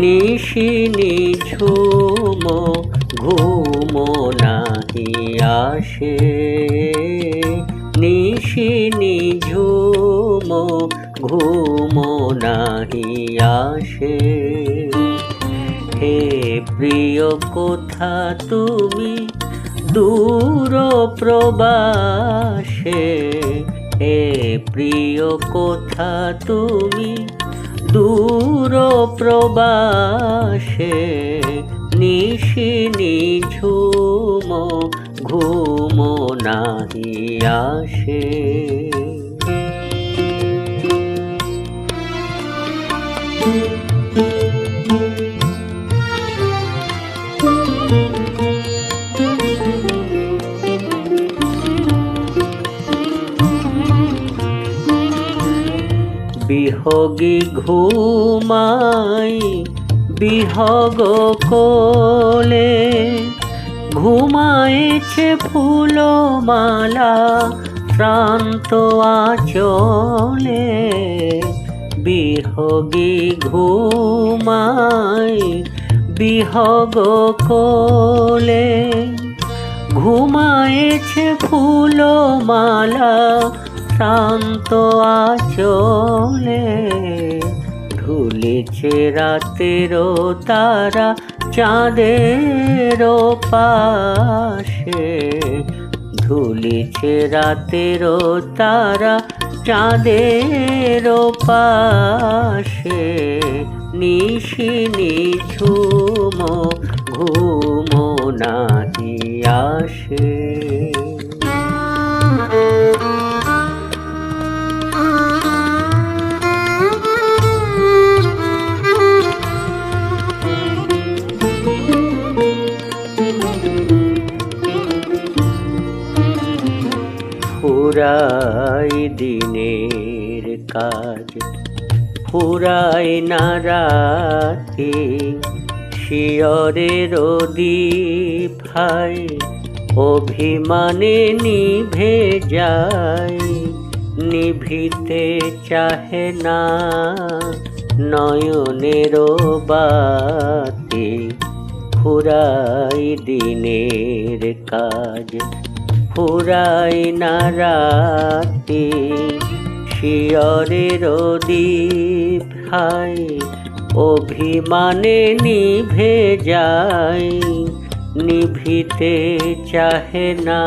নিশিনি ঝুম ঘুম নাহি আসে। নিশিনি ঝুম ঘুম নাহি আসে। হে প্রিয়, কোথা তুমি দূর প্রবাসে? হে প্রিয়, কোথা তুমি দূর প্রবাসে নিশিনি নিঝুম ঘুম নাহি আসে। বিহগী ঘুমাই বিহগ কোলে ঘুমায়েছে ফুলমালা শ্রান্ত আচলে বিহগী ঘুমাই বিহগ কোলে ঘুমায়েছে ফুলমালা শান্ত আচলে ঢুলেছে রাতের তারা চাঁদের পাশে ঢুলেছে রাতের তারা চাঁদের পাশে নিশিনি ঝুম ঘুম নাহি আসে। ফুরাই দিনের কাজ, ফুরাই না রাতে শিয়রের হাই অভিমানে নিভে যায়, নিভিতে চাহে না নয়নের বাতি, ফুরাই দিনের কাজ। ফুরাই না রাতে শিয়রের দ্বীপ হাই, অভিমানে নিভে যায় নিভিতে চাহে না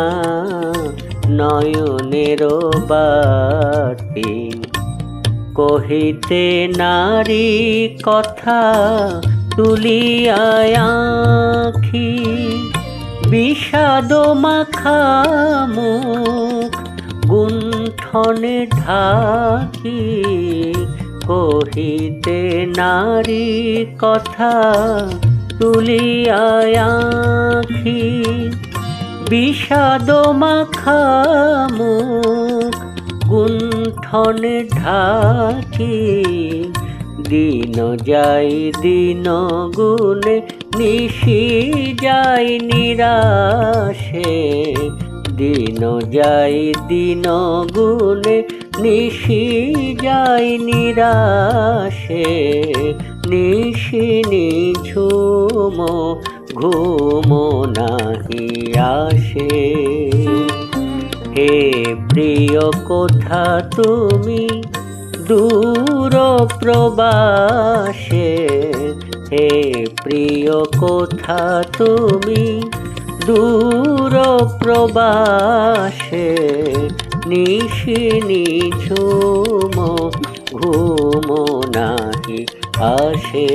নয়নের বাতি। কহিতে নারী কথা তুলিয়ায় আখি বিষাদ মাখা মুখ গুণ্ঠনে ঢাকি কহিতে নারী কথা তুলিয়ায় আখি। বিষাদ মাখা মুখ গুণ্ঠনে ঢাকি, দিন যাই দিন গুণে নিশি যাই নিরাশে, দিন যাই দিন গুণে নিশি যাই নিরাশে, নিশি নিঝুম, ঘুম নাহি আসে। হে প্রিয় কোথা তুমি, দূর প্রবাসে হে প্রিয় কোথা তুমি? দূর প্রবাসে নিশি ঝুম ঘুম নাহি আসে।